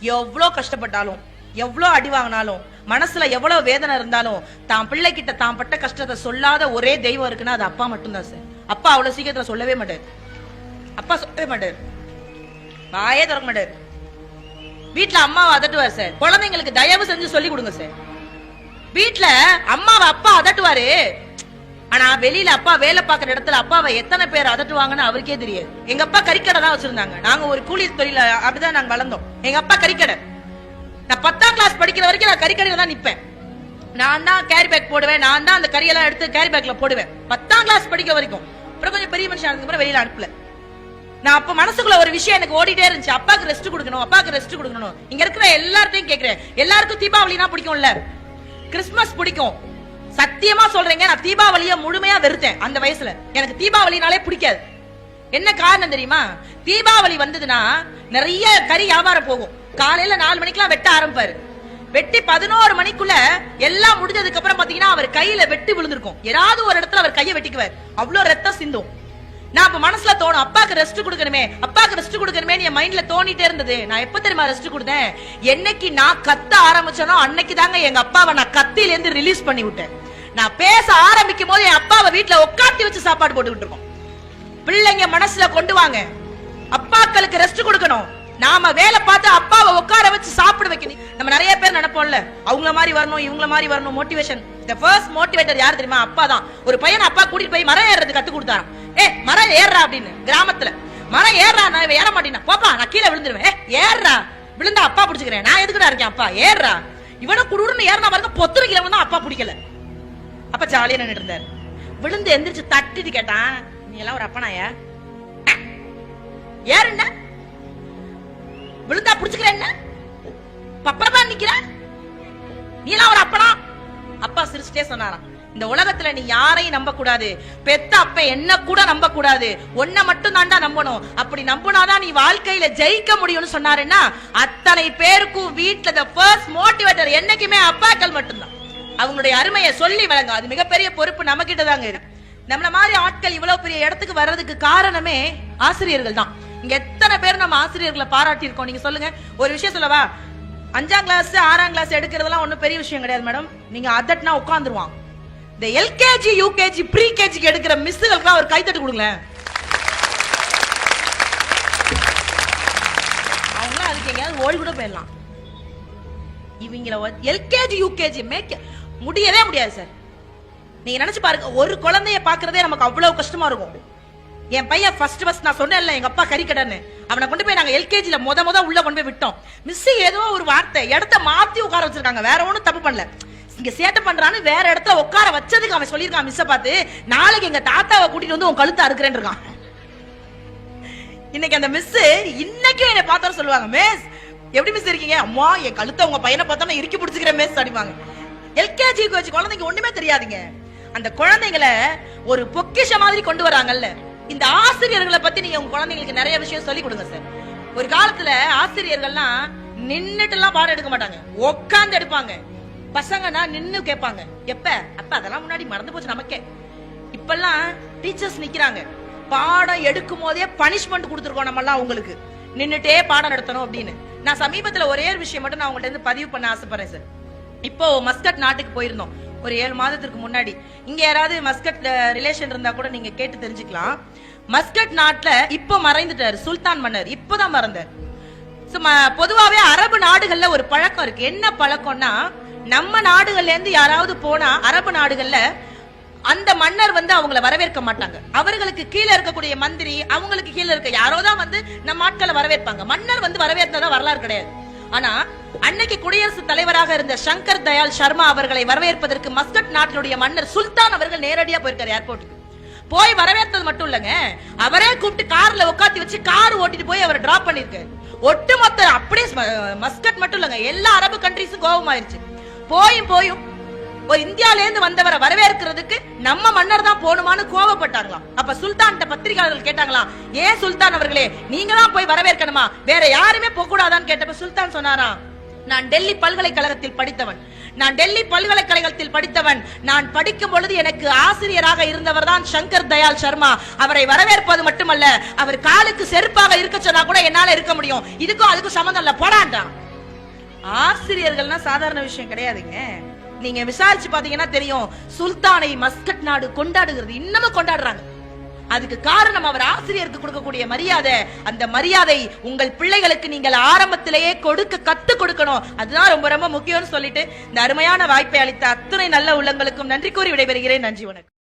எவ்வளோ கஷ்டப்பட்டாலும் எவ்வளோ அடி வாங்கினாலும் மனசுல எவ்வளோ வேதனை இருந்தாலும் தான் பிள்ளைகிட்ட தான் பட்ட கஷ்டத்தை சொல்லாத ஒரே தெய்வம் இருக்குன்னா அது அப்பா மட்டும்தான் சார். அப்பா அவ்வளோ சீக்கிரத்தில் சொல்லவே மாட்டார். அப்பா சொல்லவே மாட்டார். வாயே திறக்க மாட்டார். வீட்டில் அம்மாவை அதட்டுவார் சார். குழந்தைங்களுக்கு தயவு செஞ்சு சொல்லி கொடுங்க சார். வீட்டில் அம்மாவை அப்பா அதட்டுவாரு. ஆனா வெளியில அப்பா வேலை பார்க்குற இடத்துல அப்பாவை எத்தனை பேர் அதட்டுவாங்கன்னு அவருக்கே தெரியாது. எங்க அப்பா கறிக்கடை தான் வச்சிருந்தாங்க. நாங்க ஒரு கூலி தொழில அப்படிதான் நாங்க வளர்ந்தோம். எங்க அப்பா கறிக்கடை. நான் பத்தாம் கிளாஸ் படிக்கிற வரைக்கும் நான் கறிக்கடையில தான் நிப்பேன். நான் தான் கேரி பேக் போடுவேன். நான் தான் அந்த கறியெல்லாம் எடுத்து கேரி பேக்ல போடுவேன். பத்தாம் கிளாஸ் படிக்க வரைக்கும். அப்புறம் கொஞ்சம் பெரிய மனுஷன் ஆனதுக்கு வெளியில அனுப்பல. நான் அப்ப மனசுக்குள்ள ஒரு விஷயம் எனக்கு ஓடிட்டே இருந்துச்சு. அப்பாக்கு ரெஸ்ட் கொடுக்கணும் அப்பாக்கு ரெஸ்ட் கொடுக்கணும். இங்க இருக்கிற எல்லார்ட்டையும் கேக்குறேன். எல்லாருக்கும் தீபாவளினா பிடிக்கும்ல. கிறிஸ்மஸ் பிடிக்கும். சத்தியமா சொல்றேங்க நான் தீபாவளிய முழுமையா வெறுத்தேன் அந்த வயசுல. எனக்கு தீபாவளினாலே பிடிக்காது. என்ன காரணம் தெரியுமா? தீபாவளி வந்ததுன்னா நிறைய கறி வியாபாரம் போகும். காலையில நாலு மணிக்கெல்லாம் வெட்ட ஆரம்பிப்பாரு. வெட்டி பதினோரு மணிக்குள்ள எல்லாம் முடிஞ்சதுக்கு அப்புறம் பாத்தீங்கன்னா அவர் கையில வெட்டி விழுந்திருக்கும். ஏதாவது ஒரு இடத்துல அவர் கையை வெட்டிக்குவார். அவ்வளவு ரத்தம் சிந்தும். நான் அப்ப மனசுல தோணும் அப்பாக்கு ரெஸ்ட் கொடுக்கணுமே அப்பாக்கு ரெஸ்ட் கொடுக்கணுமே என் மைண்ட்ல தோணிட்டே இருந்தது. நான் எப்ப தெரியுமா ரெஸ்ட் கொடுத்தேன்? என்னைக்கு நான் கத்த ஆரம்பிச்சனோ அன்னைக்கு தாங்க எங்க அப்பாவை நான் கத்தியில இருந்து ரிலீஸ் பண்ணி விட்டேன். நான் பேச ஆரம்பிக்கும் போது என் அப்பாவை வீட்டுல உட்காந்து வச்சு சாப்பாடு போட்டுக்கிட்டு இருக்கோம். பிள்ளைங்க மனசுல கொண்டு வாங்க. அப்பாக்களுக்கு ரெஸ்ட் கொடுக்கணும். நாம வேலை பார்த்து அப்பாவை உட்கார வச்சு சாப்பிட வைக்கணும். நம்ம நிறைய பேர் நினைப்போம்ல அவங்கள மாதிரி வரணும் இவங்கள மாதிரி வரணும் மோட்டிவேஷன் த ஃபர்ஸ்ட் மோட்டிவேட்டர் யார் தெரியுமா? அப்பா தான். ஒரு பையன் அப்பா கூட்டிட்டு போய் மரம் ஏறது கத்து கொடுத்தாராம். ஏ மரம் ஏறுறா அப்படின்னு கிராமத்துல. மரம் ஏறுறா நான் ஏற மாட்டேன் போப்பா நான் கீழே விழுந்துருவேன். ஏ, ஏறுறா. விழுந்தா அப்பா பிடிச்சிக்கிறேன். நான் எதுக்குடா இருக்கேன் அப்பா? ஏறுறா. இவனை குடுன்னு ஏறினா பாருங்க பொத்துரு கிழமை தான் அப்பா பிடிக்கல. அப்ப ஜாலியா நின்றுட்டு இருந்தாரு. விழுந்து எந்திரிச்சு தட்டிட்டு கேட்டான் நீ எல்லாம் ஒரு அப்பனாயா? யார் என்ன? விழுந்தா புடிச்சுக்கிற என்ன? பப்பரமா நிக்கிற? நீ எல்லாம் ஒரு அப்பனா? அப்பா சிரிச்சுட்டே சொன்னாராம். இந்த உலகத்துல நீ யாரையும் நம்ப கூடாது பெத்த அப்ப என்ன கூட நம்ப கூடாது ஒன்ன மட்டும் தாண்டா நம்பணும். அப்படி நம்பினாதான் நீ வாழ்க்கையில ஜெயிக்க முடியும்னு சொன்னாருன்னா அத்தனை பேருக்கும் வீட்டுல த ஃபர்ஸ்ட் மோட்டிவேட்டர் என்னைக்குமே அப்பாக்கள் மட்டும்தான். அவங்களுடைய அருமையை சொல்லி வழங்க அது மிகப்பெரிய பொறுப்பு நம்ம கிட்ட தாங்க இருக்கு. நம்மள மாதிரி ஆட்கள் இவ்வளவு பெரிய இடத்துக்கு வர்றதுக்கு காரணமே ஆசிரியர்கள் தான். இங்க எத்தனை பேர் நம்ம ஆசிரியர்களை பாராட்டி இருக்கோம் நீங்க சொல்லுங்க. ஒரு விஷயம் சொல்லவா? அஞ்சாம் கிளாஸ் ஆறாம் கிளாஸ் எடுக்கிறதெல்லாம் ஒண்ணும் பெரிய விஷயம் கிடையாது மேடம். நீங்க அதட்னா உட்காந்துருவான் இந்த எல்கேஜி யூகேஜி ப்ரீ கேஜிக்கு எடுக்கிற மிஸ்ஸுகளுக்கு ஒரு கைத்தட்டு கொடுங்களேன். அவங்களாம் அதுக்கு எங்கேயாவது ஓடி கூட போயிடலாம். இவங்கள எல்கேஜி யூகேஜி மேக் முடியவே முடியாது சார் நீங்க நினைச்சு பாருங்க ஒரு குழந்தைய பாக்குறதே நமக்கு அவ்வளவு கஷ்டமா இருக்கும். என் பையன் ஃபர்ஸ்ட் ஃபர்ஸ்ட் நான் சொன்னேன்ல எங்க அப்பா கறிக்கடன்னு அவனை கொண்டு போய் நாங்க எல்கேஜில முத முத உள்ள கொண்டு போய் விட்டோம். மிஸ் ஏதோ ஒரு வார்த்தை இடத்த மாத்தி உட்கார வச்சிருக்காங்க. வேற ஒன்றும் தப்பு பண்ணல. இங்க சேட்டை பண்றான்னு வேற இடத்துல உட்கார வச்சதுக்கு அவன் சொல்லியிருக்கான் மிஸ்ஸை பார்த்து. நாளைக்கு எங்க தாத்தாவை கூட்டிட்டு வந்து உன் கழுத்தை அறுக்கிறேன் இருக்கான். இன்னைக்கு அந்த மிஸ் இன்னைக்கும் என்னை பார்த்தோம் சொல்லுவாங்க மிஸ் எப்படி மிஸ் இருக்கீங்க? அம்மா என் கழுத்தை உங்க பையனை பார்த்தா நான் இறுக்கி பிடிச்சிக்கிறேன் மிஸ் அடிப்பாங்க எல்கேஜி யூகேஜி குழந்தைங்க ஒண்ணுமே தெரியாதுங்க. அந்த குழந்தைங்களை ஒரு பொக்கிஷ மாதிரி கொண்டு வராங்கல்ல. இந்த ஆசிரியர்களை பத்தி நீங்க உங்க குழந்தைங்களுக்கு நிறைய விஷயம் சொல்லி கொடுங்க சார் ஒரு காலத்துல ஆசிரியர்கள்லாம் நின்னுட்டு எல்லாம் பாடம் எடுக்க மாட்டாங்க. உட்காந்து எடுப்பாங்க. பசங்கன்னா நின்னு கேட்பாங்க. எப்ப? அப்ப அதெல்லாம் முன்னாடி மறந்து போச்சு நமக்கே. இப்பெல்லாம் டீச்சர்ஸ் நிக்கிறாங்க. பாடம் எடுக்கும் போதே பனிஷ்மெண்ட் கொடுத்துருக்கோம் நம்ம எல்லாம் உங்களுக்கு. நின்னுட்டே பாடம் நடத்தணும் அப்படின்னு. நான் சமீபத்துல ஒரே ஒரு விஷயம் மட்டும் நான் உங்கள்ட்ட இருந்து பதிவு பண்ண ஆசைப்படுறேன் சார் இப்போ மஸ்கட் நாட்டுக்கு போயிருந்தோம். ஒரு ஏழு மாதத்துக்கு முன்னாடி. இங்க யாராவது மஸ்கட் ரிலேஷன் இருந்தா கூட நீங்க கேட்டு தெரிஞ்சுக்கலாம். மஸ்கட் நாட்டுல இப்போ மறைந்துட்டாரு சுல்தான் மன்னர். இப்போதான் மறந்தார். ம- பொதுவாவே அரபு நாடுகள்ல ஒரு பழக்கம் இருக்கு. என்ன பழக்கம்னா நம்ம நாடுகள்ல இருந்து யாராவது போனா அரபு நாடுகள்ல அந்த மன்னர் வந்து அவங்கள வரவேற்க மாட்டாங்க. அவர்களுக்கு கீழே இருக்கக்கூடிய மந்திரி அவங்களுக்கு கீழே இருக்க யாரோ தான் வந்து நம்ம ஆட்களை வரவேற்பாங்க. மன்னர் வந்து வரவேற்றதா வரலாறு கிடையாது. ஆனா அன்னைக்கு குடியரசுத் தலைவராக இருந்த சங்கர் தயாள் சர்மா அவர்களை வரவேற்பதற்கு மஸ்கட் நாட்டினுடைய மன்னர் சுல்தான் அவர்கள் நேரடியா போயிருக்காரு ஏர்போர்ட்டுக்கு போய் வரவேற்றது மட்டும் இல்லங்க. அவரே கூப்பிட்டு கார்ல உட்காந்து வச்சு கார் ஓட்டிட்டு போய் அவரை டிராப் பண்ணிருக்காரு ஒட்டுமொத்த அப்படியே மஸ்கட் மட்டும் இல்லங்க. எல்லா அரபு கண்ட்ரிஸும் கோபமாயிருச்சு. போயும் போயும் ஒரு இந்தியால இருந்து வந்தவரை வரவேற்கிறதுக்கு நம்ம மன்னர் தான் போகணுமான்னு கோவப்பட்டாங்களாம். அப்ப சுல்தான் பத்திரிகையாளர்கள் கேட்டாங்களாம் ஏன் சுல்தான் அவர்களே நீங்களாம் போய் வரவேற்கணுமா? வேற யாருமே போக கூடாதான்னு கேட்டப்ப சுல்தான் சொன்னாராம். நான் டெல்லி பல்கலைக்கழகத்தில் படித்தவன். நான் டெல்லி பல்கலைக்கழகத்தில் படித்தவன். நான் படிக்கும் பொழுது எனக்கு ஆசிரியராக இருந்தவர் தான் சங்கர் தயால் சர்மா. அவரை வரவேற்பது மட்டுமல்ல அவர் காலுக்கு செருப்பாக இருக்க சொன்னா கூட என்னால இருக்க முடியும். இதுக்கும் அதுக்கும் சம்மந்தம் இல்ல. போடாண்டா. ஆசிரியர்கள்னா சாதாரண விஷயம் கிடையாதுங்க. நீங்க விசாரிச்சு பாத்தீங்கன்னா தெரியும். சுல்தானை மஸ்கட் நாடு கொண்டாடுகிறது. இன்னமும் கொண்டாடுறாங்க. அதுக்கு காரணம் அவர் ஆசிரியருக்கு கொடுக்கக்கூடிய மரியாதை. அந்த மரியாதை உங்கள் பிள்ளைகளுக்கு நீங்கள் ஆரம்பத்திலேயே கொடுக்க கத்து கொடுக்கணும். அதுதான் ரொம்ப ரொம்ப முக்கியம்னு சொல்லிட்டு இந்த அருமையான வாய்ப்பை அளித்த அத்தனை நல்ல உள்ளங்களுக்கும் நன்றி கூறி விடைபெறுகிறேன். நன்றி வணக்கம்.